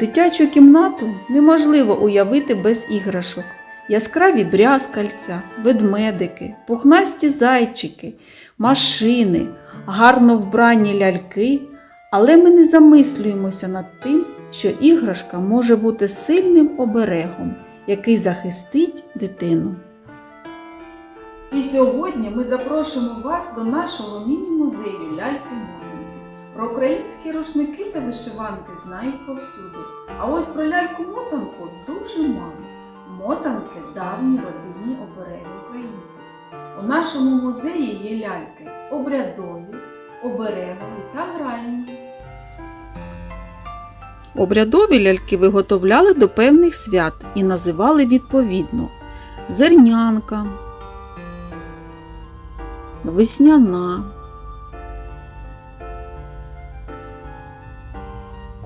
Дитячу кімнату неможливо уявити без іграшок. Яскраві брязкальця, ведмедики, пухнасті зайчики, машини, гарно вбрані ляльки. Але ми не замислюємося над тим, що іграшка може бути сильним оберегом, який захистить дитину. І сьогодні ми запрошуємо вас до нашого міні-музею ляльки-мотанки. Про українські рушники та вишиванки знають повсюди. А ось про ляльку-мотанку дуже мало. Мотанки давні родинні обереги українців. У нашому музеї є ляльки обрядові, оберегові та гральні. Обрядові ляльки виготовляли до певних свят і називали відповідно зернянка, весняна,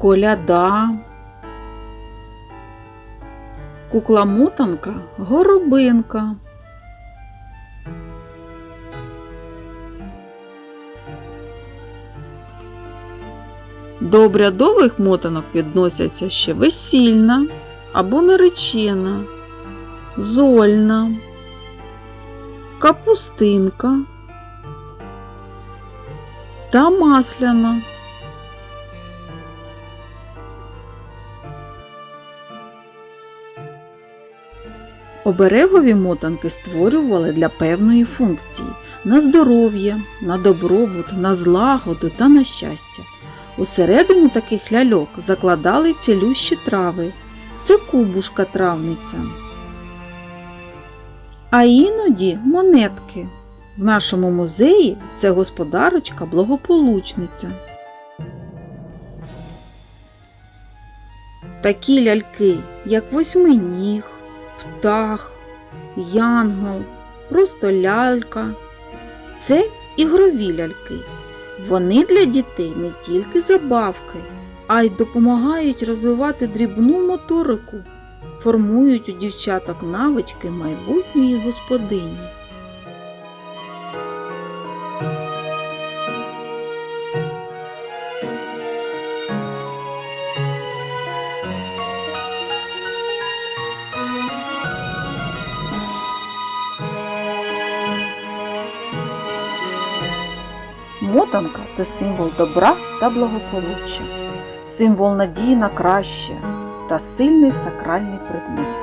коляда, кукла-мотанка, горобинка. До обрядових мотанок відносяться ще весільна або наречена, зольна, капустинка та масляна. Оберегові мотанки створювали для певної функції на здоров'я, на добробут, на злагоду та на щастя. Усередину таких ляльок закладали цілющі трави. Це кубушка травниця. А іноді монетки. В нашому музеї це господарочка благополучниця. Такі ляльки, як восьминіг, птах, янгол, просто лялька. Це ігрові ляльки. Вони для дітей не тільки забавки, а й допомагають розвивати дрібну моторику, формують у дівчаток навички майбутньої господині. Мотанка це символ добра та благополуччя, символ надії на краще та сильний сакральний предмет.